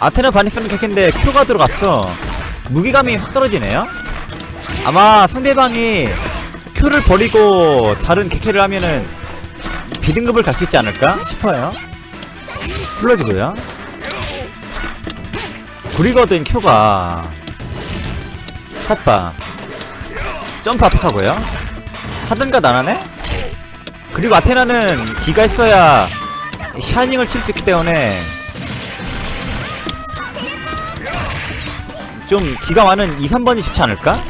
아테나 바니스는 개캔데 큐가 들어갔어. 무기감이 확 떨어지네요. 아마 상대방이 큐를 버리고 다른 개캐를 하면은 비등급을 갈 수 있지 않을까 싶어요. 불러주고요. 구리거든 큐가. 샷바. 점프 압박하고요. 하든가 나나네? 그리고 아테나는 기가 있어야 샤이닝을 칠 수 있기 때문에 좀 기가 많은 2, 3번이 좋지 않을까?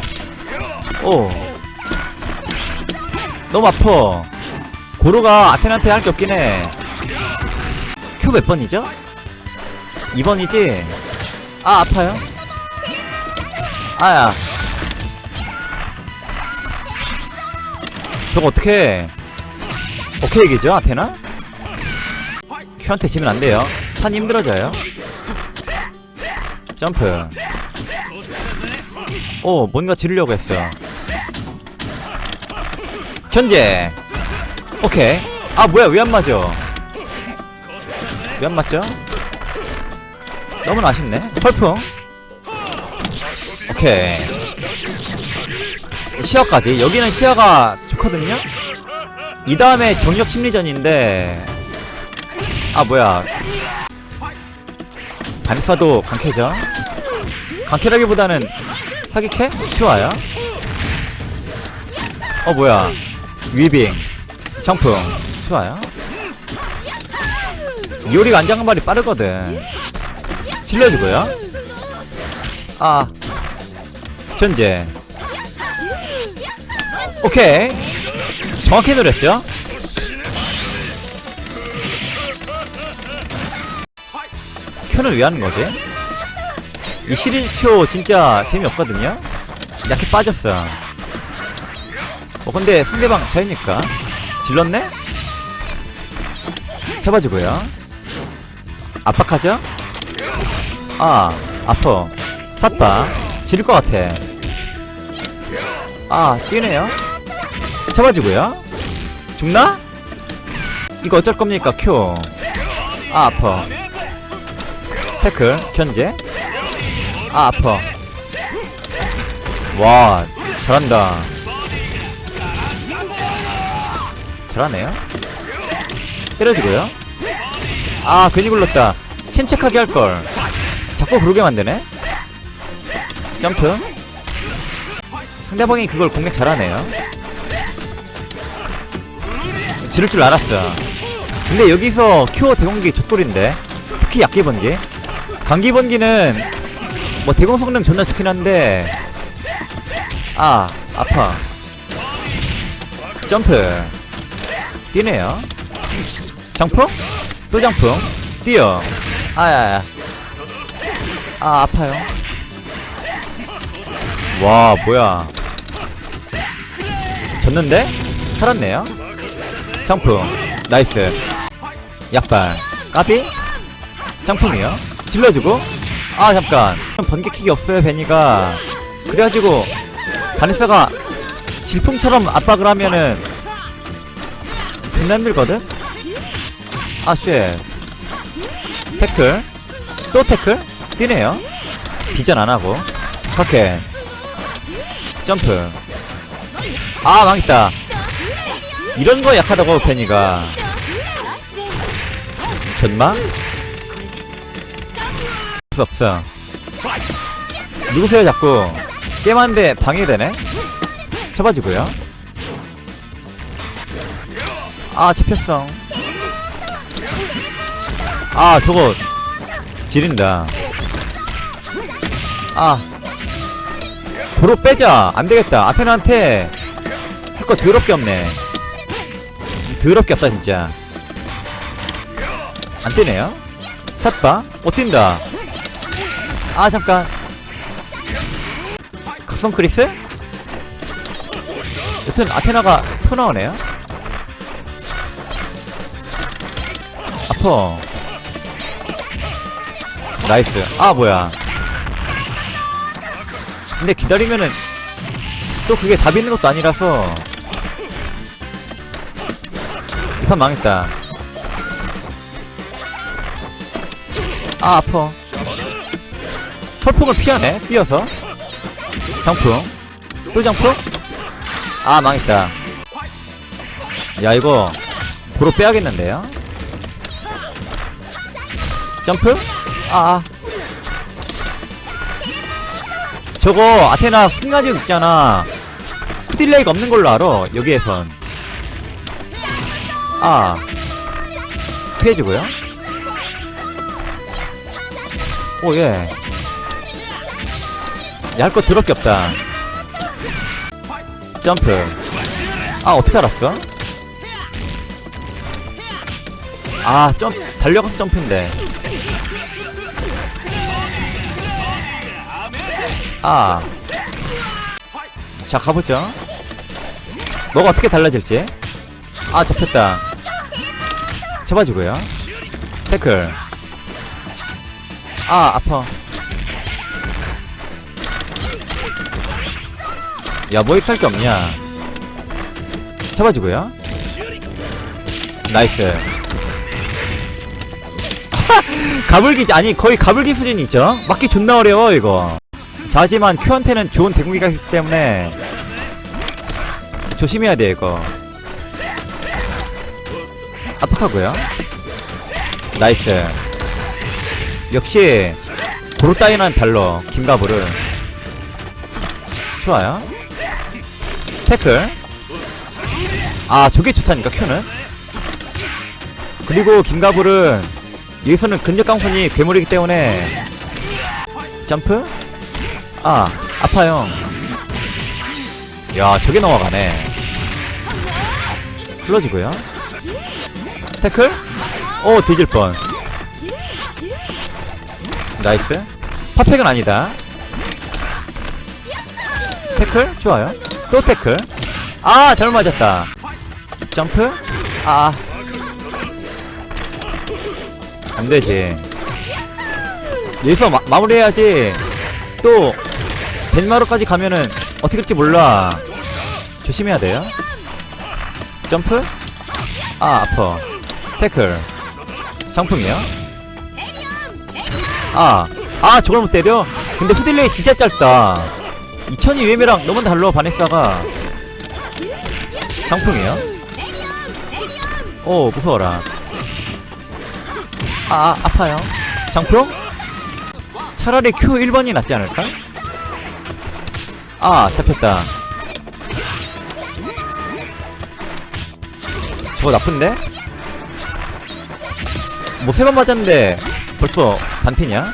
오. 너무 아파. 고로가 아테나한테 할 게 없긴 해. 큐몇 번이죠? 2번이지? 아 아파요? 아야. 저거 어떻게 오케이 얘기죠 아테나? 큐한테 지면 안 돼요. 판이 힘들어져요. 점프 오 뭔가 지르려고 했어 현재. 오케이. 아 뭐야 왜 안 맞아? 왜 안 맞죠? 너무나 아쉽네. 펄풍. 오케이. 시야까지. 여기는 시야가 좋거든요? 이 다음에 정력 심리전인데. 아 뭐야. 바니사도 강캐죠? 강캐라기보다는 사기캐? 좋아요 어 뭐야? 위빙. 청풍. 좋아요 이오리가 안장발이 빠르거든. 질러주고요. 아. 현재. 오케이. 정확히 노렸죠? 큐는 왜 하는 거지? 이 시리즈 큐 진짜 재미없거든요? 약해 빠졌어. 어, 근데 상대방 차이니까. 질렀네? 잡아주고요. 압박하죠? 아, 아파. 삿바. 지를 것 같아. 아, 뛰네요? 잡아주고요. 죽나? 이거 어쩔 겁니까, 큐. 아, 아파. 태클, 견제. 아 아파. 와 잘한다. 잘하네요. 때려주고요. 아 괜히 굴렀다. 침착하게 할걸. 자꾸 그러게 만드네. 점프. 상대방이 그걸 공략 잘하네요. 지를 줄 알았어. 근데 여기서 큐어 대공기 족돌인데 특히 약기번기 강기번기는 뭐 대공 성능 존나 좋긴 한데. 아 아파. 점프. 뛰네요. 장풍? 또 장풍? 뛰어. 아야야. 아 아파요. 와 뭐야. 졌는데? 살았네요. 장풍. 나이스. 약발. 까비? 장풍이요. 질러주고 아 잠깐. 번개킥이 없어요 베니가. 그래가지고 바니사가 질풍처럼 압박을 하면은 존나 힘들거든? 아쉣. 태클? 또 태클? 뛰네요. 비전 안하고. 그렇게 점프. 아 망했다. 이런 거 약하다고 베니가. 전마 수 없어. 누구세요 자꾸? 게임하는데 방해되네? 잡아주고요. 아 잡혔어. 아 저거 지린다. 아. 도로 빼자. 안되겠다. 아테나한테 할 거 더럽게 없네. 더럽게 없다 진짜. 안 뜨네요. 삿바? 어 뛴다 아 잠깐. 각성 크리스? 여튼 아테나가 터 나오네요. 아퍼. 나이스. 아 뭐야. 근데 기다리면은 또 그게 답 있는 것도 아니라서 이 판 망했다. 아 아퍼 철풍을 피하네 뛰어서. 장풍. 또 장풍? 아 망했다. 야 이거 도로 빼야겠는데요? 점프? 아 저거 아테나 순간이동 있잖아. 푸딜레이가 없는 걸로 알아 여기에선. 아. 피해주고요. 오예 야할거 더럽게 없다 점프 아 어떻게 알았어? 아 점 달려가서 점프인데 아. 자, 가보죠. 뭐가 어떻게 달라질지. 아, 잡혔다. 잡아주고요. 태클. 아, 아파. 야, 뭐 이탈 게 없냐. 잡아주고요. 나이스. 가불기, 아니, 거의 가불기 수준이죠? 맞기 존나 어려워, 이거. 자, 하지만 큐한테는 좋은 대공기가 있기 때문에 조심해야 돼 이거 압박하고요 나이스 역시 도로 따위는 달러 김가부를 좋아요 태클 아 저게 좋다니까 큐는 그리고 김가불은 여기서는 근력 강선이 괴물이기 때문에 점프 아, 아파요. 야, 저게 넘어가네. 풀어주고요. 태클? 오, 뒤질 뻔. 나이스. 퍼펙은 아니다. 태클? 좋아요. 또 태클. 아, 잘못 맞았다. 점프? 아. 안 되지. 여기서 마, 마무리해야지. 또 벤마로까지 가면은 어떻게 될지 몰라 조심해야 돼요 점프 아 아파 태클 상품이요 아아 저걸 못 때려 근데 후딜레이 진짜 짧다 2000이 UM이랑 너무 달라 바네사가 상품이요 오 무서워라 아, 아 아파요 장풍 차라리 Q 1번이 낫지 않을까? 아, 잡혔다. 저거 나쁜데? 뭐 세 번 맞았는데 벌써 반핀이야?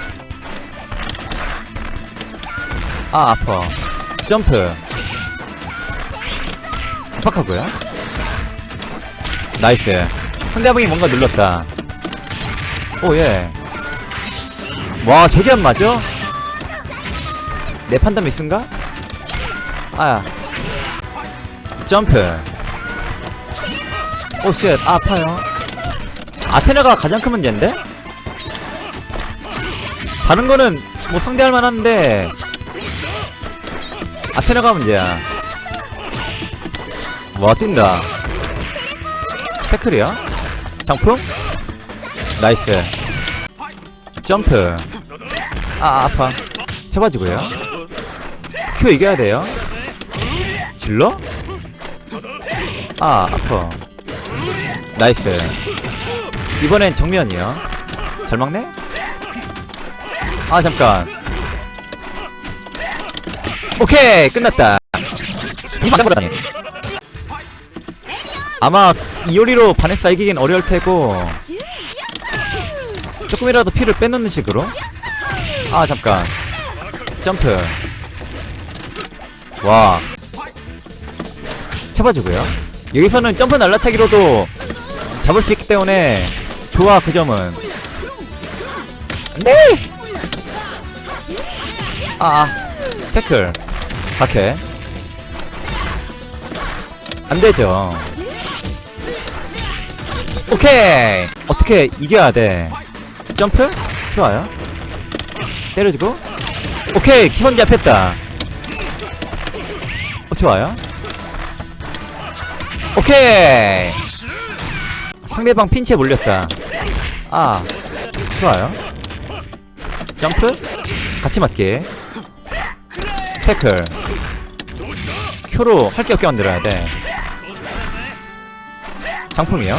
아, 아파. 점프. 압박하고요. 나이스. 상대방이 뭔가 눌렀다. 오, 예. 와 저게 안 맞아? 내 판단 미스인가? 아야 점프 오쉣 아, 아파요 아테나가 가장 큰 문제인데? 다른 거는 뭐 상대할 만한데 아테나가 문제야. 와 뛴다. 태클이야? 장풍? 나이스. 점프. 아 아파. 잡아주고요. 큐 이겨야 돼요. 질러? 아 아파. 나이스. 이번엔 정면이요. 잘 막네? 아 잠깐 오케이 끝났다. 아마 이오리로 바네사 이기긴 어려울 테고 조금이라도 피를 빼놓는 식으로. 아 잠깐. 점프. 와. 잡아주고요. 여기서는 점프 날라차기로도 잡을 수 있기 때문에 좋아 그 점은. 네! 아 태클. 박해. 안되죠. 오케이. 어떻게 이겨야 돼? 점프? 좋아요. 때려주고. 오케이. 기선 잡혔다. 어 좋아요. 오케이. 상대방 핀치에 몰렸다. 아 좋아요. 점프? 같이 맞게 태클. 큐로 할 게 없게 만들어야 돼. 장품이요?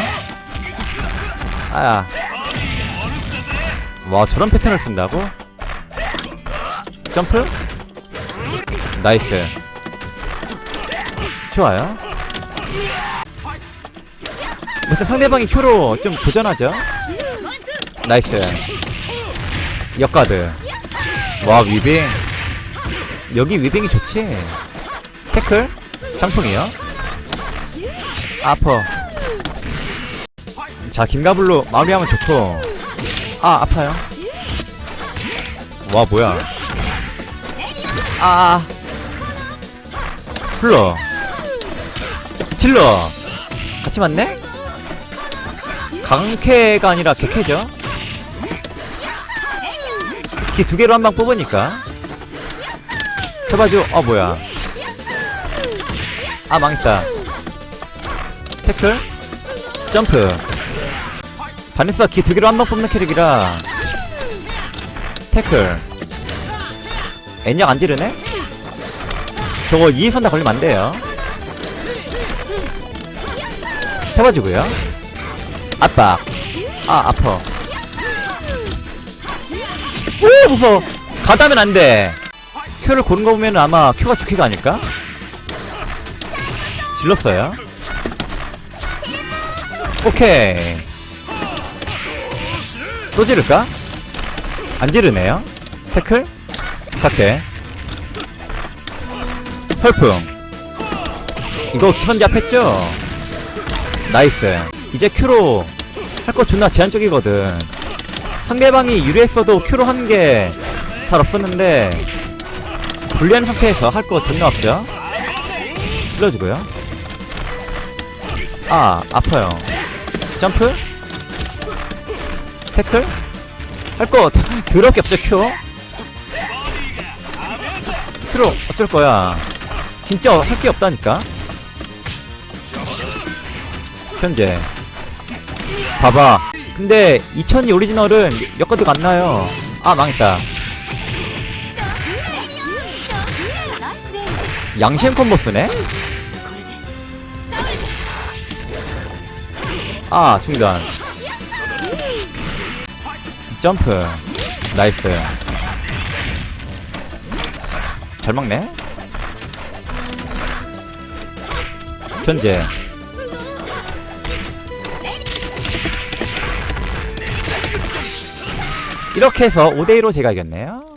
아야. 와 저런 패턴을 쓴다고? 점프? 나이스. 좋아요. 일단 상대방이 큐로 좀 도전하죠? 나이스. 역가드. 와 위빙 여기 위빙이 좋지? 태클? 장풍이요? 아퍼. 자 김가블로 마무리하면 좋고. 아 아파요. 와 뭐야. 아 흘러. 질러. 같이 맞네? 강캐가 아니라 개캐죠? 기 두 개로 한 방 뽑으니까 잡아줘. 어 뭐야? 아 망했다. 태클? 점프. 바네스가 기두 개로 한방 뽑는 캐릭이라. 태클. 애냐 안 지르네? 저거 2선 다 걸리면 안 돼요. 잡아주고요. 압박 아 아파. 오 무서워. 가다면 안돼 큐를 고른 거 보면 아마 큐가 주키가 아닐까? 질렀어요. 오케이. 또 지를까? 안 지르네요. 태클? 카케 설풍. 이거 기선제 앞했죠? 나이스. 이제 큐로 할 거 존나 제한적이거든. 상대방이 유리했어도 큐로 하는 게잘 없었는데 불리한 상태에서 할거 존나 없죠? 찔러주고요. 아 아파요. 점프? 태클? 할 거 더럽게 없죠 큐 큐로 어쩔 거야. 진짜 할 게 없다니까. 현재. 봐봐. 근데 2002 오리지널은 역가드가 안 나요. 아 망했다 양심 콤보 쓰네? 아 중단. 점프. 나이스. 잘 막네? 현재. 이렇게 해서 5대1로 제가 이겼네요